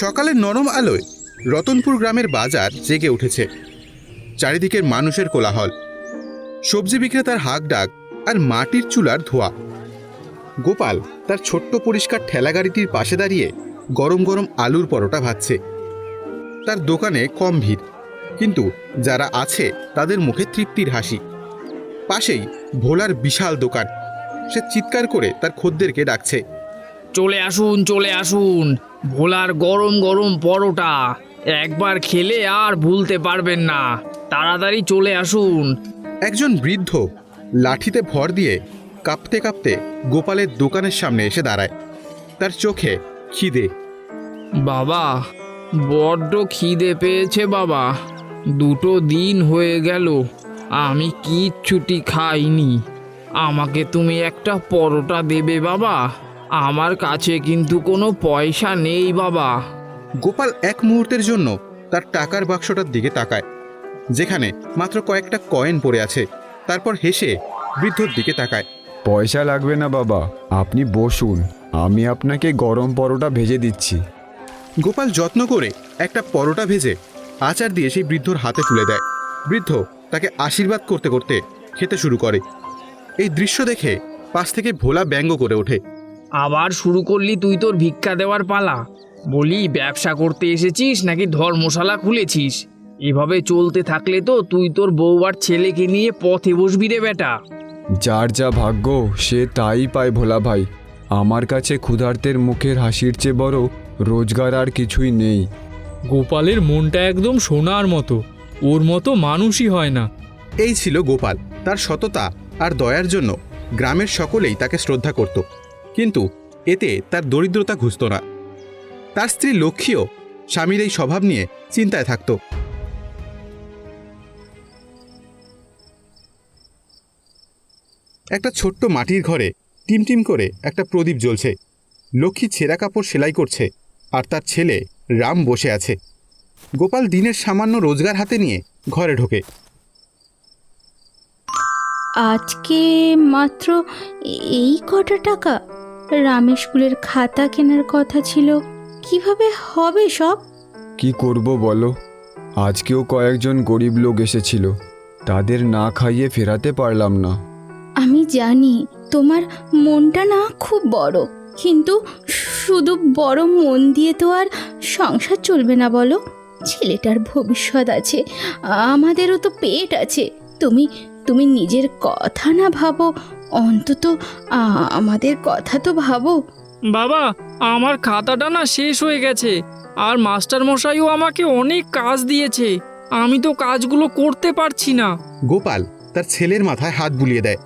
সকালের নরম আলোয় রতনপুর গ্রামের বাজার জেগে উঠেছে। চারিদিকের মানুষের কোলাহল। সবজি বিক্রেতার হাঁক ডাক আর মাটির চুলার ধোয়া। গোপাল তার ছোট্ট পরিষ্কার ঠেলাগাড়িটির পাশে দাঁড়িয়ে গরম গরম আলুর পরোটা ভাজছে। তার দোকানে কম ভিড়, কিন্তু যারা আছে তাদের মুখে তৃপ্তির হাসি। পাশেই ভোলার বিশাল দোকান। সে চিৎকার করে তার খদ্দেরকে ডাকছে, চলে আসুন চলে আসুন। ভোলার গরম গরম পরোটা একবার খেলে আর ভুলতে পারবেন না। তাড়াতাড়ি চলে আসুন। একজন বৃদ্ধ লাঠিতে ভর দিয়ে কাঁপতে কাঁপতে গোপালের দোকানের সামনে এসে দাঁড়ায়। তার চোখে খিদে। বাবা বড্ড খিদে পেয়েছে বাবা। দুটো দিন হয়ে গেল আমি কিচ্ছুটি খাইনি। আমাকে তুমি একটা পরোটা দেবে বাবা। আমার কাছে কিন্তু কোনো পয়সা নেই বাবা। গোপাল এক মুহূর্তের জন্য তার টাকার বাক্সটার দিকে তাকায় যেখানে মাত্র কয়েকটা কয়েন পড়ে আছে। তারপর হেসে বৃদ্ধর দিকে তাকায়। পয়সা লাগবে না বাবা। আপনি বসুন আমি আপনাকে গরম পরোটা ভেজে দিচ্ছি। গোপাল যত্ন করে একটা পরোটা ভেজে আচার দিয়ে সেই বৃদ্ধর হাতে তুলে দেয়। বৃদ্ধ তাকে আশীর্বাদ করতে করতে খেতে শুরু করে। এই দৃশ্য দেখে পাশ থেকে ভোলা ব্যঙ্গ করে ওঠে। আবার শুরু করলি তুই তোর ভিক্ষা দেওয়ার পালা। বলি ব্যবসা করতে এসেছিস নাকি ধর্মশালা খুলেছিস? এভাবে চলতে থাকলে তো তুই তোর বউ আর ছেলেকে নিয়ে পথে বসবি রে বেটা। যার যা ভাগ্য সে তাই পায় ভোলা ভাই। আমার কাছে ক্ষুধার্তের মুখের হাসির চেয়ে বড় রোজগার আর কিছুই নেই। গোপালের মনটা একদম সোনার মতো। ওর মতো মানুষই হয় না। এই ছিল গোপাল তার সততা আর দয়ার জন্য গ্রামের সকলেই তাকে শ্রদ্ধা করত। কিন্তু এতে তার দরিদ্রতা ঘুষত না। তার স্ত্রী লক্ষ্মীও স্বামীর এই স্বভাব নিয়ে চিন্তায় থাকত। একটা ছোট্ট মাটির ঘরে টিমটিম করে একটা প্রদীপ জ্বলছে। লক্ষ্মী ছেঁড়া কাপড় সেলাই করছে আর তার ছেলে রাম বসে আছে। গোপাল দিনের সামান্য রোজগার হাতে নিয়ে ঘরে ঢোকে। আজকে মাত্র এই কটা টাকা রামের স্কুলের খাতা কেনার কথা ছিল। কীভাবে হবে সব? কি করব বলো? আজকেও কয়েকজন গরিব লোক এসেছিল। তাদের না খাইয়ে ফেরাতে পারলাম না। আমি জানি তোমার মনটা না খুব বড় কিন্তু শুধু বড় মন দিয়ে তো আর সংসার চলবে না বলো। ছেলেটার ভবিষ্যৎ আছে আমাদেরও তো পেট আছে। তুমি তুমি নিজের কথা না ভাবো অন্তত আমাদের কথা তো ভাবো। বাবা আমার খাতাটা না শেষ হয়ে গেছে আর মাস্টার মশাইও আমাকে অনেক কাজ দিয়েছে। আমি তো কাজগুলো করতে পারছি না। গোপাল তার ছেলের মাথায় হাত বুলিয়ে দেয়।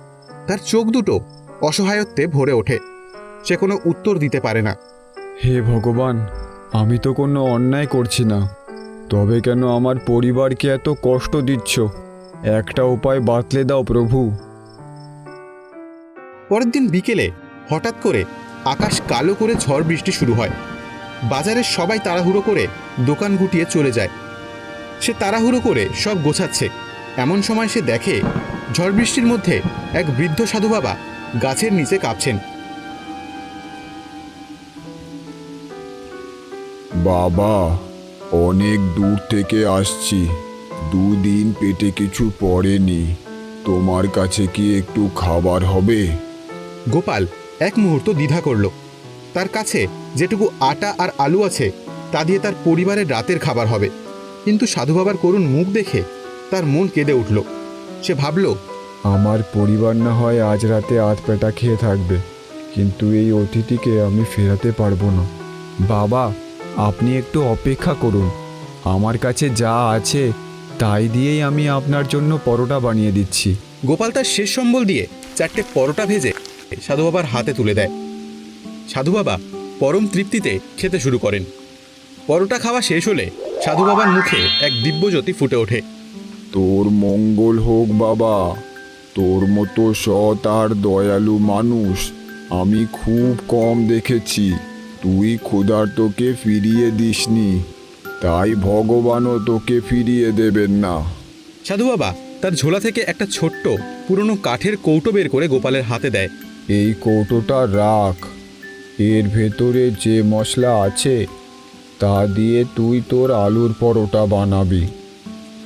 তার চোখ দুটো অসহায়ত্বে ভরে ওঠে। সে কোনো উত্তর দিতে পারে না। হে ভগবান আমি তো কোনো অন্যায় করছি না। তবে কেন আমার পরিবারকে এত কষ্ট দিচ্ছ? একটা উপায় বাতলে দাও প্রভু। পরের দিন বিকেলে হঠাৎ করে আকাশ কালো করে ঝড় বৃষ্টি শুরু হয়। বাজারের সবাই তাড়াহুড়ো করে দোকান গুটিয়ে চলে যায়। সে তাড়াহুড়ো করে সব গোছাচ্ছে। এমন সময় সে দেখে ঝড় বৃষ্টির মধ্যে এক বৃদ্ধ সাধু বাবা গাছের নিচে কাঁপছেন। বাবা, অনেক দূর থেকে আসছি। দুদিন পেটে কিছু পড়েনি। তোমার কাছে কি একটু খাবার হবে? গোপাল এক মুহূর্ত দ্বিধা করল। তার কাছে যেটুকু আটা আর আলু আছে তা দিয়ে তার পরিবারের রাতের খাবার হবে। কিন্তু সাধু বাবার করুণ মুখ দেখে তার মন কেঁদে উঠল। সে ভাবল আমার পরিবার না হয় আজ রাতে আধ পেটা খেয়ে থাকবে কিন্তু এই অতিথিকে আমি ফেরাতে পারব না। বাবা আপনি একটু অপেক্ষা করুন। আমার কাছে যা আছে তাই দিয়েই আমি আপনার জন্য পরোটা বানিয়ে দিচ্ছি। গোপাল তার শেষ সম্বল দিয়ে চারটে পরোটা ভেজে সাধু বাবার হাতে তুলে দেয়। সাধু বাবা পরম তৃপ্তিতে খেতে শুরু করেন। পরোটা খাওয়া শেষ হলে সাধু বাবার মুখে এক দিব্যজ্যোতি ফুটে ওঠে। তোর মঙ্গল হোক বাবা তোর মতো সৎ আর দয়ালু মানুষ আমি খুব কম দেখেছি। তুই ক্ষুধার্তকে ফিরিয়ে দিসনি তাই ভগবানও তোকে ফিরিয়ে দেবেন না। সাধু বাবা তার ঝোলা থেকে একটা ছোট্ট পুরনো কাঠের কৌটো বের করে গোপালের হাতে দেয়। এই কৌটোটা রাখ। এর ভেতরে যে মশলা আছে, তা দিয়ে তুই তোর আলুর পরোটা বানাবি।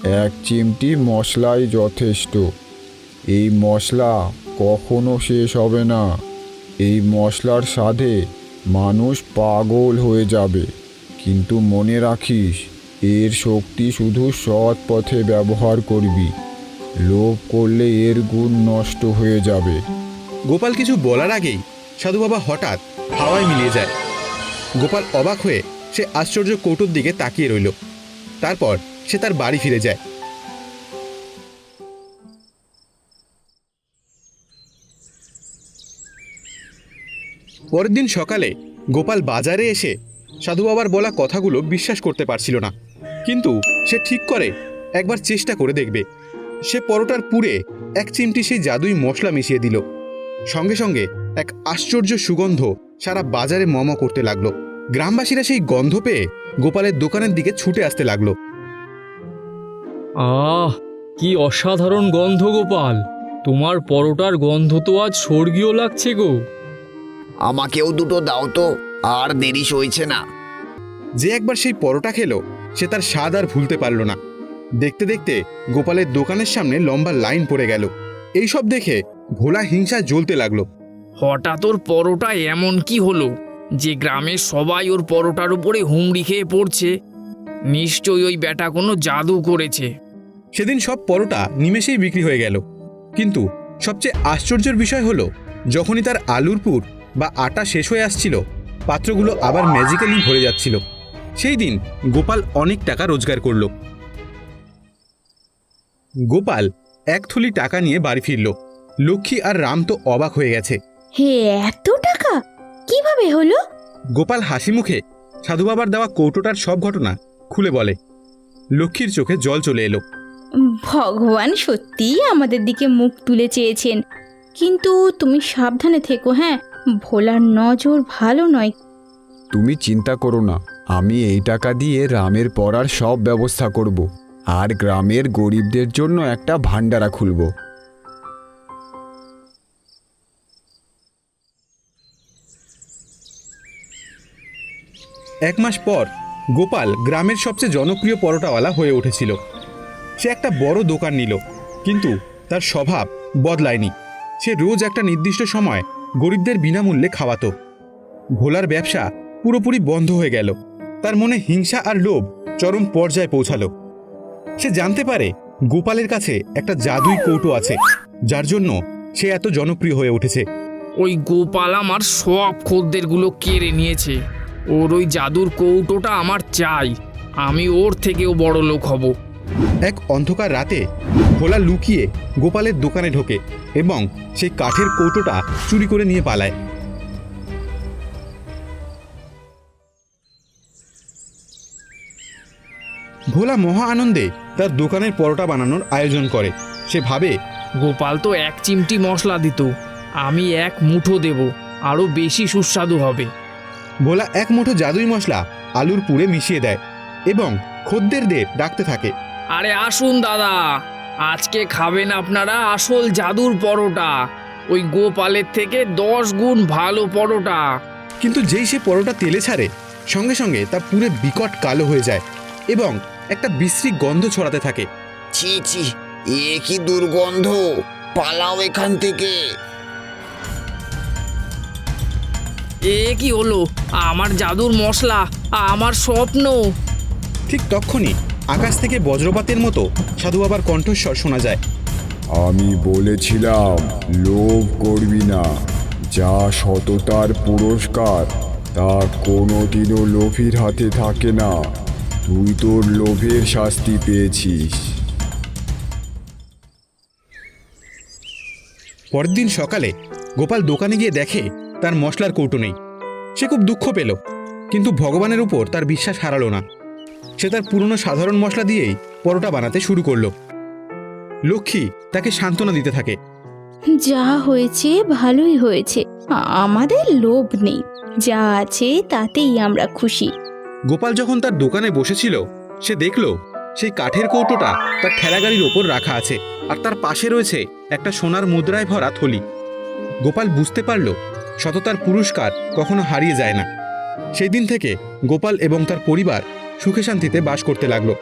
এক চিমটি মশলাই যথেষ্ট। এই মশলা কখনো শেষ হবে না। এই মশলার স্বাদে মানুষ পাগল হয়ে যাবে। কিন্তু মনে রাখিস, এর শক্তি শুধু সৎ পথে ব্যবহার করবি। লোভ করলে এর গুণ নষ্ট হয়ে যাবে। গোপাল কিছু বলার আগেই সাধু বাবা হঠাৎ হাওয়ায় মিলিয়ে যায়। গোপাল অবাক হয়ে সে আশ্চর্য কৌটোর দিকে তাকিয়ে রইল। তারপর সে তার বাড়ি ফিরে যায়। পরের দিন সকালে গোপাল বাজারে এসে সাধু বাবার বলা কথাগুলো বিশ্বাস করতে পারছিল না। কিন্তু সে ঠিক করে একবার চেষ্টা করে দেখবে। সে পরোটার পুরে এক চিমটি সেই জাদুই মশলা মিশিয়ে দিল। সঙ্গে সঙ্গে এক আশ্চর্য সুগন্ধ সারা বাজারে মম করতে লাগল। গ্রামবাসীরা সেই গন্ধ পেয়ে গোপালের দোকানের দিকে ছুটে আসতে লাগল। আহ কি অসাধারণ গন্ধ গোপাল। তোমার পরোটার গন্ধ তো আজ স্বর্গীয় লাগছে গো। আমাকেও দুটো দাও তো আর দেরি সইছে না। যে একবার সেই পরোটা খেলো সে তার স্বাদ আর ভুলতে পারল না। দেখতে দেখতে গোপালের দোকানের সামনে লম্বা লাইন পড়ে গেল। এইসব দেখে ভোলা হিংসায় জ্বলতে লাগল। হঠাৎ ওর পরোটা এমন কি হলো যে গ্রামের সবাই ওর পরোটার উপরে হুমড়ি খেয়ে পড়ছে? নিশ্চয়ই ওই বেটা কোনো জাদু করেছে। সেদিন সব পরোটা নিমেষেই বিক্রি হয়ে গেল। কিন্তু সবচেয়ে আশ্চর্যের বিষয় হলো যখনই তার আলুর পুর বা আটা শেষ হয়ে আসছিল পাত্রগুলো আবার ম্যাজিক্যালি ভরে যাচ্ছিল। সেই দিন গোপাল অনেক টাকা রোজগার করল। গোপাল এক থলি টাকা নিয়ে বাড়ি ফিরল। লক্ষ্মী আর রাম তো অবাক হয়ে গেছে। হে এত টাকা? কীভাবে হলো? গোপাল হাসি মুখে সাধু বাবার দেওয়া কৌটোটার সব ঘটনা খুলে বলে। লক্ষ্মীর চোখে জল চলে এলো। ভগবান সত্যিই আমাদের দিকে মুখ তুলে চেয়েছেন। কিন্তু তুমি সাবধানে থেকো হ্যাঁ? ভোলার নজর ভালো নয়। তুমি চিন্তা করো না আমি এই টাকা দিয়ে রামের পড়ার সব ব্যবস্থা করব। আর গ্রামের গরিবদের জন্য একটা ভান্ডারা খুলব। এক মাস পর গোপাল গ্রামের সবচেয়ে জনপ্রিয় পরোটাওয়ালা হয়ে উঠেছিল। সে একটা বড় দোকান নিল, কিন্তু তার স্বভাব বদলায়নি। সে রোজ একটা নির্দিষ্ট সময় গরিবদের বিনামূল্যে খাওয়াতো। ভোলার ব্যবসা পুরোপুরি বন্ধ হয়ে গেল। তার মনে হিংসা আর লোভ চরম পর্যায়ে পৌঁছালো। সে জানতে পারে গোপালের কাছে একটা জাদুই কৌটো আছে, যার জন্য সে এত জনপ্রিয় হয়ে উঠেছে। ওই গোপাল আমার সব খদ্দেরগুলো কেড়ে নিয়েছে। ওর ওই জাদুর কৌটোটা আমার চাই। আমি ওর থেকেও বড় লোক হব। এক অন্ধকার রাতে ভোলা লুকিয়ে গোপালের দোকানে ঢোকে এবং সেই কাঠের কৌটোটা চুরি করে নিয়ে পালায়। ভোলা মহা আনন্দে তার দোকানের পরোটা বানানোর আয়োজন করে। সে ভাবে গোপাল তো এক চিমটি মশলা দিত। আমি এক মুঠো দেব আরও বেশি সুস্বাদু হবে। ভোলা এক মুঠো জাদুই মশলা আলুর পুরে মিশিয়ে দেয় এবং খদ্দের খদ্দেরদের ডাকতে থাকে। আরে আসুন দাদা আজকে খাবেন আপনারা আসল জাদুর পরোটা। ওই গোপালের থেকে দশ গুণ ভালো পরোটা। কিন্তু যেই সে পরোটা তেলে ছাড়ে সঙ্গে সঙ্গে তা পুরে বিকট কালো হয়ে যায় এবং একটা বিশ্রী গন্ধ ছড়াতে থাকে। ছি ছি এ কি দুর্গন্ধ! পালাও এখান থেকে। এ কি হলো? আমার জাদুর মশলা আমার স্বপ্ন। ঠিক তখনই আকাশ থেকে বজ্রপাতের মতো সাধু বাবার কণ্ঠস্বর শোনা যায়। আমি বলেছিলাম লোভ করবি না। যা সততার পুরস্কার তা কোনোদিনও লোভীর হাতে থাকে না। তুই তোর লোভের শাস্তি পেয়েছিস। পরের দিন সকালে গোপাল দোকানে গিয়ে দেখে তার মশলার কৌটো নেই। সে খুব দুঃখ পেল কিন্তু ভগবানের উপর তার বিশ্বাস হারালো না। সে তার পুরনো সাধারণ মশলা দিয়েই পরোটা বানাতে শুরু করল। লক্ষ্মী তাকে সান্ত্বনা দিতে থাকে। যা হয়েছে ভালোই হয়েছে আমাদের লোভ নেই। যা আছে তাতেই আমরা খুশি। গোপাল যখন তার দোকানে বসেছিল সে দেখল সেই কাঠের কৌটোটা তার ঠেলাগাড়ির ওপর রাখা আছে আর তার পাশে রয়েছে একটা সোনার মুদ্রায় ভরা থলি। গোপাল বুঝতে পারল সততার পুরস্কার কখনো হারিয়ে যায় না। সেই দিন থেকে গোপাল এবং তার পরিবার সুখে শান্তিতে বাস করতে লাগল।